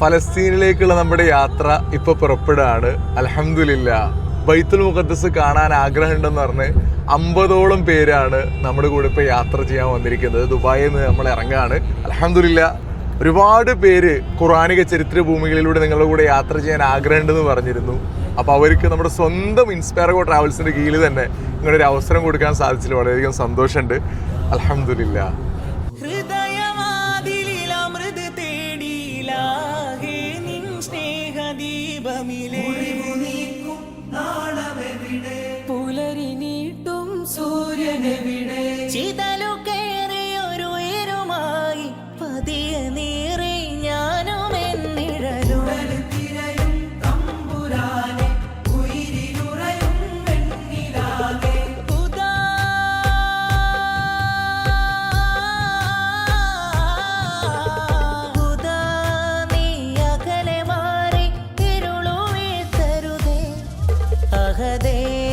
ഫലസ്തീനിലേക്കുള്ള നമ്മുടെ യാത്ര ഇപ്പൊ പുറപ്പെടുകയാണ്. അലഹമില്ല ബൈത്തുൽ മുഖദ്സ് കാണാൻ ആഗ്രഹമുണ്ടെന്ന് പറഞ്ഞ് അമ്പതോളം പേരാണ് നമ്മുടെ കൂടെ ഇപ്പൊ യാത്ര ചെയ്യാൻ വന്നിരിക്കുന്നത്. ദുബായിൽ നിന്ന് നമ്മൾ ഇറങ്ങുകയാണ്. അലഹമില്ല ഒരുപാട് പേര് ഖുറാനിക ചരിത്ര ഭൂമികളിലൂടെ നിങ്ങളുടെ കൂടെ യാത്ര ചെയ്യാൻ ആഗ്രഹമുണ്ടെന്ന് പറഞ്ഞിരുന്നു. അപ്പോൾ അവർക്ക് നമ്മുടെ സ്വന്തം ഇൻസ്പയർഗോ ട്രാവൽസിന്റെ കീഴിൽ തന്നെ നിങ്ങളൊരു അവസരം കൊടുക്കാൻ സാധിച്ചതിൽ വളരെയധികം സന്തോഷമുണ്ട്. അലഹമില്ല സ്നേഹദീപമിലേ പുലരി നീട്ടും സൂര്യനെവിടെ? ചിതലു மகதே